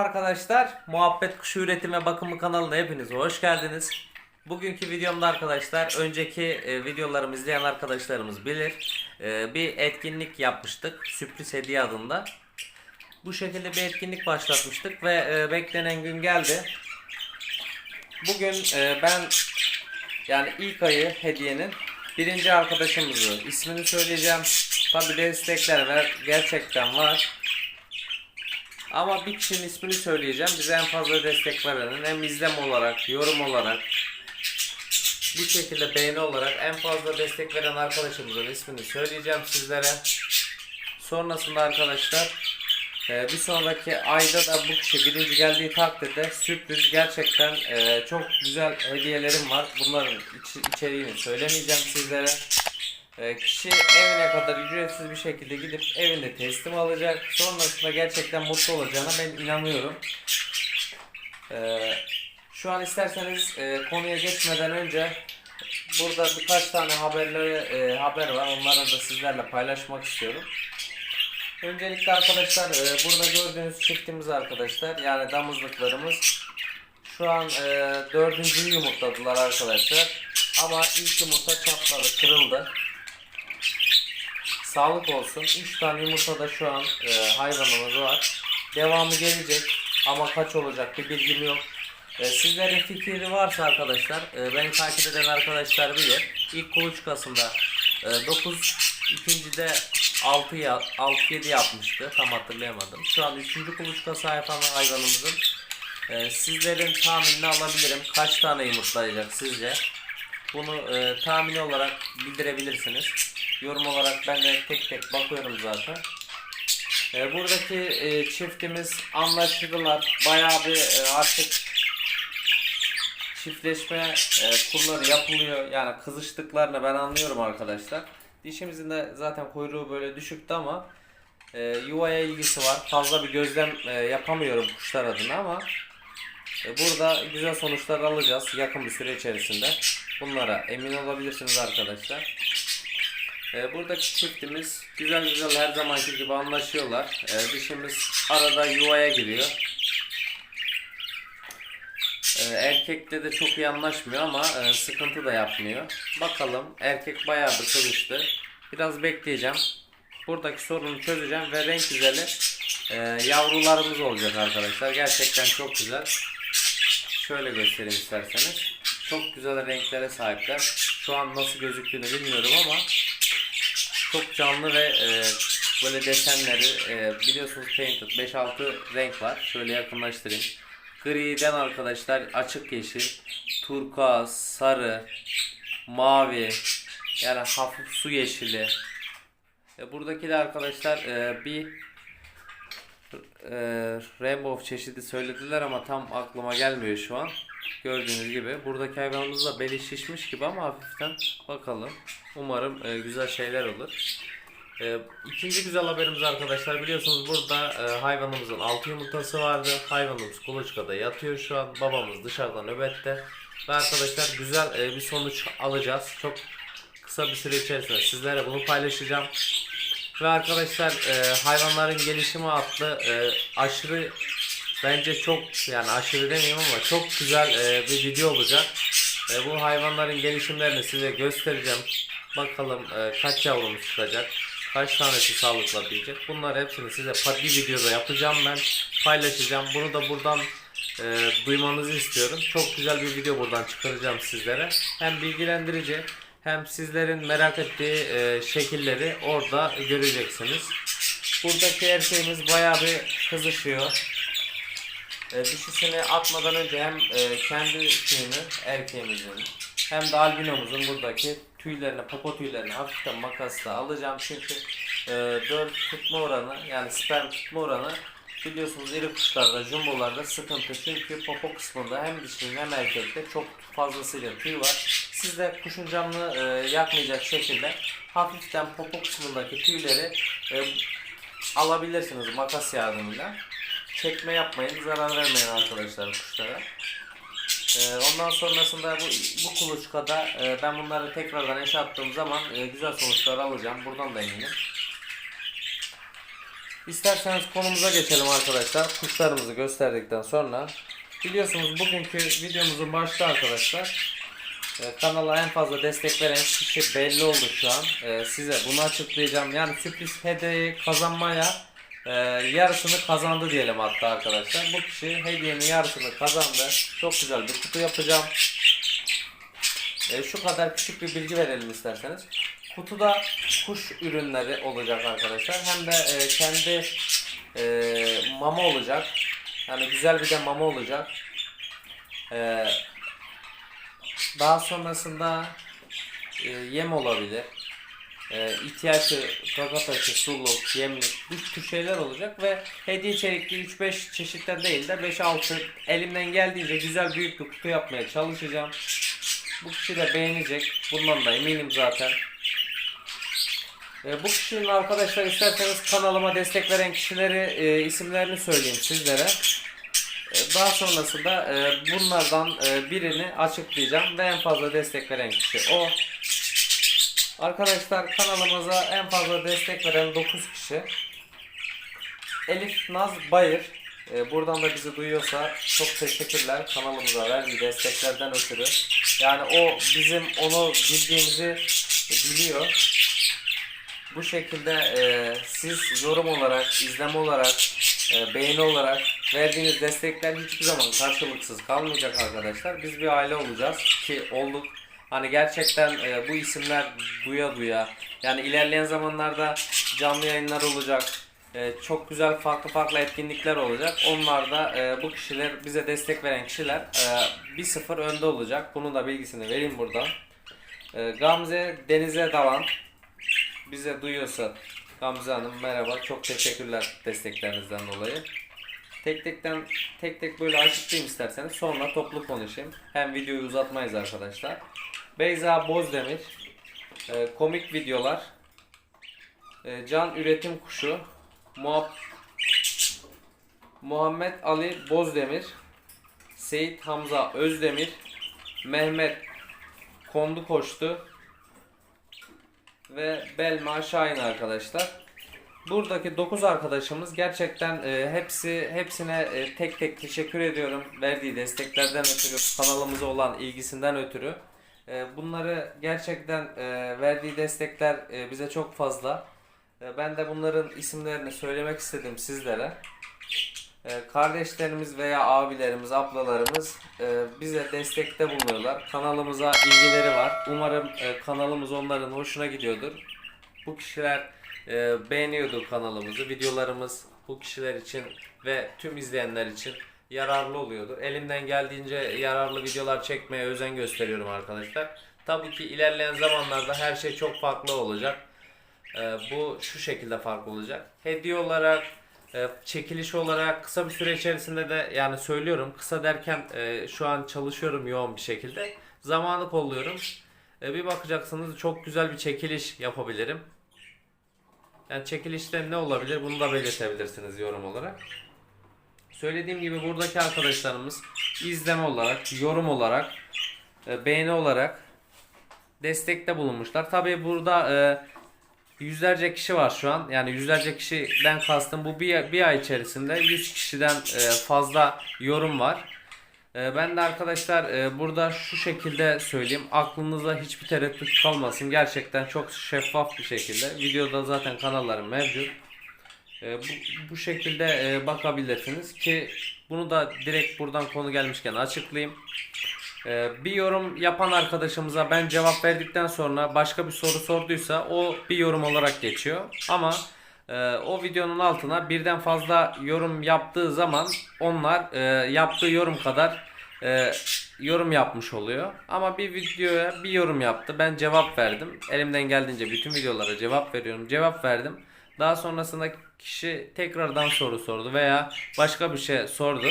arkadaşlar. Muhabbet Kuşu Üretim ve Bakımı kanalına hepiniz hoş geldiniz. Bugünkü videomda arkadaşlar önceki e, videolarımı izleyen arkadaşlarımız bilir. E, bir etkinlik yapmıştık. Sürpriz hediye adında. Bu şekilde bir etkinlik başlatmıştık ve e, beklenen gün geldi. Bugün e, ben yani ilk ayı hediyenin birinci arkadaşımızı ismini söyleyeceğim. Tabi destekler var, gerçekten var. Ama bir kişinin ismini söyleyeceğim. Bize en fazla destek verenin hem izlem olarak, yorum olarak, bir şekilde beğeni olarak en fazla destek veren arkadaşımızın ismini söyleyeceğim sizlere. Sonrasında arkadaşlar e, bir sonraki ayda da bu kişi birinci geldiği takdirde sürpriz gerçekten e, çok güzel hediyelerim var. Bunların iç- içeriğini söylemeyeceğim sizlere. E, Kişi evine kadar ücretsiz bir şekilde gidip evinde teslim alacak. Sonrasında gerçekten mutlu olacağına ben inanıyorum. E, Şu an isterseniz e, konuya geçmeden önce burada birkaç tane haberleri e, haber var. Onları da sizlerle paylaşmak istiyorum. Öncelikle arkadaşlar e, burada gördüğünüz çiftimiz arkadaşlar yani damızlıklarımız şu an dördüncüyü yumurtladılar arkadaşlar. Ama ilk yumurta çatladı, kırıldı. Sağlık olsun. 3 tane yumurta da şu an e, hayvanımız var. Devamı gelecek ama kaç olacak bir bilgim yok. E, sizlerin fikri varsa arkadaşlar, e, beni takip eden arkadaşlar bilir. İlk kuluçkasında e, 9, ikincide 6 ya 6 7 yapmıştı. Tam hatırlayamadım. Şu an 3. kuluçka sahip hayvanımızın. E, sizlerin tahminini alabilirim. Kaç tane yumurtlayacak sizce? Bunu e, tahmini olarak bildirebilirsiniz. Yorum olarak ben de tek tek bakıyorum zaten. E, buradaki e, çiftimiz anlaşıldılar. Bayağı bir e, artık çiftleşme e, kurları yapılıyor. Yani kızıştıklarını ben anlıyorum arkadaşlar. Dişimizin de zaten kuyruğu böyle düşüktü ama e, yuvaya ilgisi var. Fazla bir gözlem e, yapamıyorum kuşlar adına ama e, burada güzel sonuçlar alacağız yakın bir süre içerisinde. Bunlara emin olabilirsiniz arkadaşlar. E, buradaki çiftimiz güzel güzel her zamanki gibi anlaşıyorlar. E, dişimiz arada yuvaya giriyor. E, erkekle de çok iyi anlaşmıyor ama e, sıkıntı da yapmıyor. Bakalım erkek bayağı bir kızıştı. Biraz bekleyeceğim. Buradaki sorunu çözeceğim ve renk güzeli e, yavrularımız olacak arkadaşlar. Gerçekten çok güzel. Şöyle göstereyim isterseniz. Çok güzel renklere sahipler. Şu an nasıl gözüktüğünü bilmiyorum ama çok canlı ve e, böyle desenleri e, biliyorsunuz painted 5-6 renk var. Şöyle yakınlaştırayım. Griden arkadaşlar açık yeşil, turkuaz, sarı, mavi yani hafif su yeşili. E, buradaki de arkadaşlar e, bir e, rainbow çeşidi söylediler ama tam aklıma gelmiyor şu an. Gördüğünüz gibi buradaki hayvanımız da beli şişmiş gibi ama hafiften bakalım. Umarım e, güzel şeyler olur. E, ikinci güzel haberimiz arkadaşlar biliyorsunuz burada e, hayvanımızın altı yumurtası vardı. Hayvanımız kuluçkada yatıyor şu an. Babamız dışarıda nöbette. Ve arkadaşlar güzel e, bir sonuç alacağız. Çok kısa bir süre içerisinde sizlere bunu paylaşacağım. Ve arkadaşlar e, hayvanların gelişimi adlı e, aşırı bence çok yani aşırı demeyeyim ama çok güzel e, bir video olacak. E, bu hayvanların gelişimlerini size göstereceğim. Bakalım e, kaç yavrumuz çıkacak. Kaç tanesi sağlıkla büyüyecek. Bunlar hepsini size bir videoda yapacağım ben. Paylaşacağım. Bunu da buradan e, duymanızı istiyorum. Çok güzel bir video buradan çıkaracağım sizlere. Hem bilgilendirici hem sizlerin merak ettiği e, şekilleri orada göreceksiniz. Buradaki erkeğimiz bayağı bir kızışıyor. E, dişisini atmadan önce hem e, kendi tüyünü erkeğimizin hem de albinomuzun buradaki tüylerini, popo tüylerini hafiften makasla alacağım çünkü e, döl tutma oranı yani sperm tutma oranı biliyorsunuz iri kuşlarda, jumbolarda sıkıntı çünkü popo kısmında hem dişinin hem erkekte çok fazlasıyla tüy var. Siz de kuşun canını e, yakmayacak şekilde hafiften popo kısmındaki tüyleri e, alabilirsiniz makas yardımıyla. Çekme yapmayın, zarar vermeyin arkadaşlar kuşlara. Ee, ondan sonrasında bu, bu kuluçkada e, ben bunları tekrardan eşe zaman e, güzel sonuçlar alacağım. Buradan da eminim. İsterseniz konumuza geçelim arkadaşlar. Kuşlarımızı gösterdikten sonra. Biliyorsunuz bugünkü videomuzun başlığı arkadaşlar. e, Kanala en fazla destek veren kişi belli oldu şu an. E, size bunu açıklayacağım. Yani sürpriz hediyeyi kazanmaya e, yarısını kazandı diyelim hatta arkadaşlar. Bu kişi hediyenin yarısını kazandı. Çok güzel bir kutu yapacağım. E, şu kadar küçük bir bilgi verelim isterseniz. Kutuda kuş ürünleri olacak arkadaşlar. Hem de e, kendi e, mama olacak. Yani güzel bir de mama olacak. E, daha sonrasında e, yem olabilir. E, ihtiyaçı, gagatası, suluk, yemlik bu tür şeyler olacak ve hediye içerikli 3-5 çeşitten değil de 5-6 elimden geldiğince güzel büyük bir kutu yapmaya çalışacağım. Bu kişi de beğenecek. Bundan da eminim zaten. E, bu kişinin arkadaşlar isterseniz kanalıma destek veren kişileri e, isimlerini söyleyeyim sizlere. E, daha sonrasında e, bunlardan e, birini açıklayacağım ve en fazla destek veren kişi o. Arkadaşlar kanalımıza en fazla destek veren 9 kişi. Elif Naz Bayır. E, buradan da bizi duyuyorsa çok teşekkürler kanalımıza verdiği desteklerden ötürü. Yani o bizim onu bildiğimizi biliyor. Bu şekilde e, siz yorum olarak, izleme olarak, e, beğeni olarak verdiğiniz destekler hiçbir zaman karşılıksız kalmayacak arkadaşlar. Biz bir aile olacağız ki olduk. Hani gerçekten e, bu isimler duya duya. Yani ilerleyen zamanlarda canlı yayınlar olacak. E, çok güzel farklı farklı etkinlikler olacak. Onlar da e, bu kişiler bize destek veren kişiler e, 1-0 önde olacak. Bunun da bilgisini vereyim buradan. E, Gamze Denize Dalan bize duyuyorsa Gamze Hanım merhaba. Çok teşekkürler desteklerinizden dolayı. Tek tekten tek tek böyle açıklayayım isterseniz. Sonra toplu konuşayım. Hem videoyu uzatmayız arkadaşlar. Beyza Bozdemir e, komik videolar. E, Can Üretim Kuşu. Muhab Muhammed Ali Bozdemir Seyit Hamza Özdemir Mehmet Kondu Koştu. Ve Belma Şahin arkadaşlar. Buradaki 9 arkadaşımız gerçekten e, hepsi hepsine e, tek tek teşekkür ediyorum verdiği desteklerden ötürü, kanalımıza olan ilgisinden ötürü. E, bunları gerçekten e, verdiği destekler e, bize çok fazla. E, ben de bunların isimlerini söylemek istedim sizlere. E, kardeşlerimiz veya abilerimiz, ablalarımız e, bize destekte bulunuyorlar. Kanalımıza ilgileri var. Umarım e, kanalımız onların hoşuna gidiyordur. Bu kişiler e, beğeniyordur kanalımızı. Videolarımız bu kişiler için ve tüm izleyenler için yararlı oluyordur. Elimden geldiğince yararlı videolar çekmeye özen gösteriyorum arkadaşlar. Tabii ki ilerleyen zamanlarda her şey çok farklı olacak. Ee, bu şu şekilde farklı olacak. Hediye olarak, e, çekiliş olarak kısa bir süre içerisinde de yani söylüyorum kısa derken e, şu an çalışıyorum yoğun bir şekilde. Zamanı kolluyorum. E, bir bakacaksınız çok güzel bir çekiliş yapabilirim. Yani çekilişte ne olabilir bunu da belirtebilirsiniz yorum olarak. Söylediğim gibi buradaki arkadaşlarımız izleme olarak, yorum olarak, e, beğeni olarak destekte bulunmuşlar. Tabii burada e, yüzlerce kişi var şu an. Yani yüzlerce kişiden kastım bu bir, bir ay içerisinde 100 kişiden e, fazla yorum var. E, ben de arkadaşlar e, burada şu şekilde söyleyeyim. Aklınıza hiçbir tereddüt kalmasın. Gerçekten çok şeffaf bir şekilde. Videoda zaten kanallarım mevcut. E, bu, bu şekilde e, bakabilirsiniz ki bunu da direkt buradan konu gelmişken açıklayayım. Ee, bir yorum yapan arkadaşımıza ben cevap verdikten sonra başka bir soru sorduysa o bir yorum olarak geçiyor. Ama e, o videonun altına birden fazla yorum yaptığı zaman onlar e, yaptığı yorum kadar e, yorum yapmış oluyor. Ama bir videoya bir yorum yaptı. Ben cevap verdim. Elimden geldiğince bütün videolara cevap veriyorum. Cevap verdim. Daha sonrasında kişi tekrardan soru sordu veya başka bir şey sordu.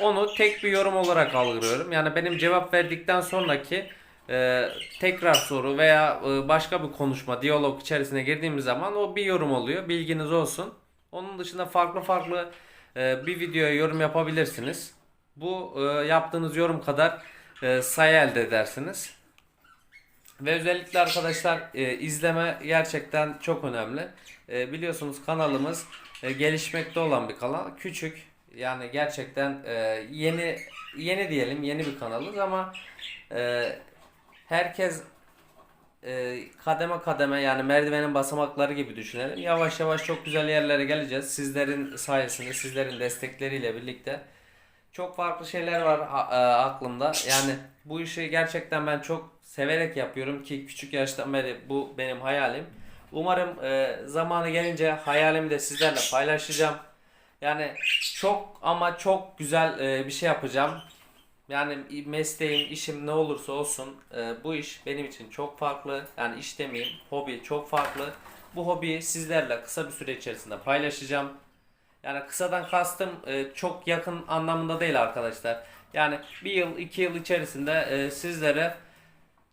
Onu tek bir yorum olarak algılıyorum. Yani benim cevap verdikten sonraki e, tekrar soru veya e, başka bir konuşma, diyalog içerisine girdiğimiz zaman o bir yorum oluyor. Bilginiz olsun. Onun dışında farklı farklı e, bir videoya yorum yapabilirsiniz. Bu e, yaptığınız yorum kadar e, sayı elde edersiniz. Ve özellikle arkadaşlar e, izleme gerçekten çok önemli. E, biliyorsunuz kanalımız e, gelişmekte olan bir kanal. Küçük yani gerçekten e, yeni yeni diyelim yeni bir kanalız ama e, herkes e, kademe kademe yani merdivenin basamakları gibi düşünelim. Yavaş yavaş çok güzel yerlere geleceğiz. Sizlerin sayesinde, sizlerin destekleriyle birlikte. Çok farklı şeyler var e, aklımda. Yani bu işi gerçekten ben çok severek yapıyorum ki küçük yaştan beri bu benim hayalim. Umarım e, zamanı gelince hayalimi de sizlerle paylaşacağım. Yani çok ama çok güzel e, bir şey yapacağım. Yani mesleğim, işim ne olursa olsun e, bu iş benim için çok farklı. Yani iş demeyeyim, hobi çok farklı. Bu hobiyi sizlerle kısa bir süre içerisinde paylaşacağım. Yani kısadan kastım e, çok yakın anlamında değil arkadaşlar. Yani bir yıl, iki yıl içerisinde e, sizlere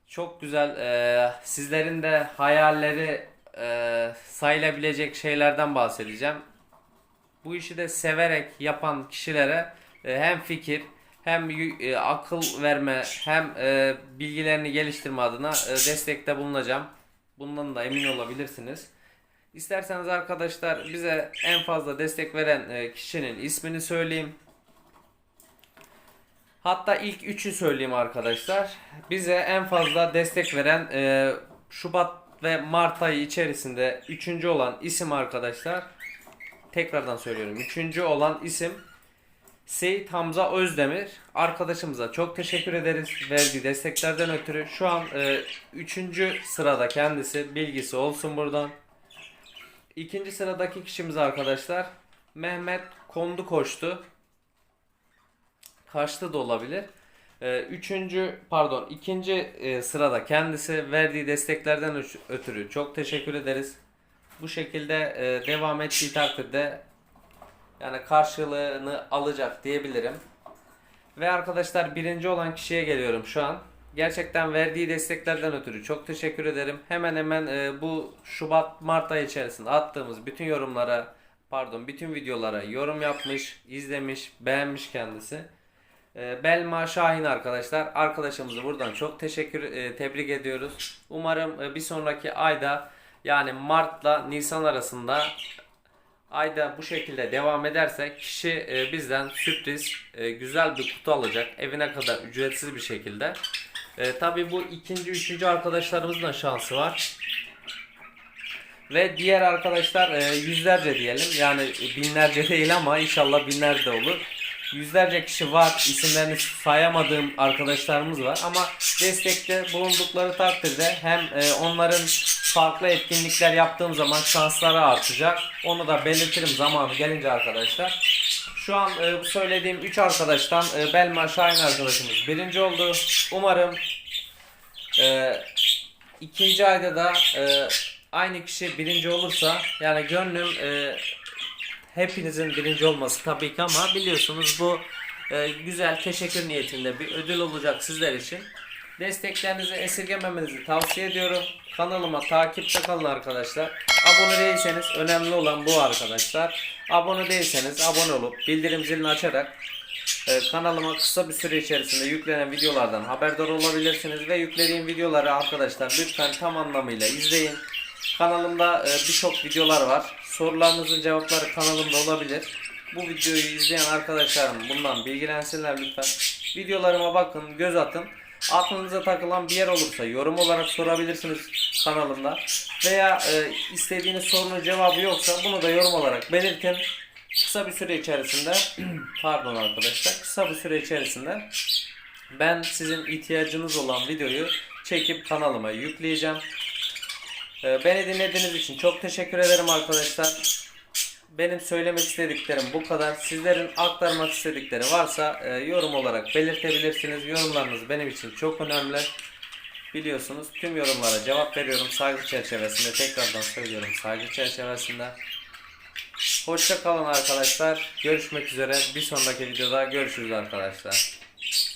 çok güzel, e, sizlerin de hayalleri e, sayılabilecek şeylerden bahsedeceğim. Bu işi de severek yapan kişilere e, hem fikir hem e, akıl verme hem e, bilgilerini geliştirme adına e, destekte bulunacağım. Bundan da emin olabilirsiniz. İsterseniz arkadaşlar bize en fazla destek veren e, kişinin ismini söyleyeyim. Hatta ilk üçü söyleyeyim arkadaşlar. Bize en fazla destek veren e, Şubat ve Mart ayı içerisinde üçüncü olan isim arkadaşlar. Tekrardan söylüyorum. Üçüncü olan isim Seyit Hamza Özdemir. Arkadaşımıza çok teşekkür ederiz verdiği desteklerden ötürü. Şu an e, üçüncü sırada kendisi. Bilgisi olsun buradan. İkinci sıradaki kişimiz arkadaşlar Mehmet Kondu koştu. Kaçtı da olabilir. Ee, Üçüncü pardon ikinci e, sırada kendisi verdiği desteklerden ötürü çok teşekkür ederiz. Bu şekilde e, devam ettiği takdirde yani karşılığını alacak diyebilirim. Ve arkadaşlar birinci olan kişiye geliyorum şu an. Gerçekten verdiği desteklerden ötürü çok teşekkür ederim. Hemen hemen e, bu Şubat Mart ayı içerisinde attığımız bütün yorumlara pardon bütün videolara yorum yapmış, izlemiş, beğenmiş kendisi. E, Belma Şahin arkadaşlar. Arkadaşımızı buradan çok teşekkür e, tebrik ediyoruz. Umarım e, bir sonraki ayda yani Mart'la Nisan arasında ayda bu şekilde devam ederse kişi e, bizden sürpriz e, güzel bir kutu alacak evine kadar ücretsiz bir şekilde. E, Tabi bu ikinci, üçüncü arkadaşlarımızın da şansı var. Ve diğer arkadaşlar e, yüzlerce diyelim yani binlerce değil ama inşallah binlerce olur. Yüzlerce kişi var isimlerini sayamadığım arkadaşlarımız var ama destekte bulundukları takdirde hem e, onların farklı etkinlikler yaptığım zaman şansları artacak. Onu da belirtirim zamanı gelince arkadaşlar. Şu an e, söylediğim 3 arkadaştan e, Belma Şahin arkadaşımız birinci oldu. Umarım e, ikinci ayda da e, aynı kişi birinci olursa yani gönlüm e, hepinizin birinci olması tabii ki ama biliyorsunuz bu e, güzel teşekkür niyetinde bir ödül olacak sizler için. Desteklerinizi esirgememenizi tavsiye ediyorum. Kanalıma takipte kalın arkadaşlar. Abone değilseniz önemli olan bu arkadaşlar. Abone değilseniz abone olup bildirim zilini açarak e, kanalıma kısa bir süre içerisinde yüklenen videolardan haberdar olabilirsiniz ve yüklediğim videoları arkadaşlar lütfen tam anlamıyla izleyin. Kanalımda e, birçok videolar var. Sorularınızın cevapları kanalımda olabilir. Bu videoyu izleyen arkadaşlarım bundan bilgilensinler lütfen. Videolarıma bakın, göz atın. Aklınıza takılan bir yer olursa yorum olarak sorabilirsiniz kanalımda. Veya e, istediğiniz sorunun cevabı yoksa bunu da yorum olarak belirtin. Kısa bir süre içerisinde pardon arkadaşlar kısa bir süre içerisinde ben sizin ihtiyacınız olan videoyu çekip kanalıma yükleyeceğim. Ee, Beni dinlediğiniz için çok teşekkür ederim arkadaşlar. Benim söylemek istediklerim bu kadar. Sizlerin aktarmak istedikleri varsa e, yorum olarak belirtebilirsiniz. Yorumlarınız benim için çok önemli. Biliyorsunuz tüm yorumlara cevap veriyorum saygı çerçevesinde. Tekrardan söylüyorum saygı çerçevesinde. Hoşça kalın arkadaşlar. Görüşmek üzere. Bir sonraki videoda görüşürüz arkadaşlar.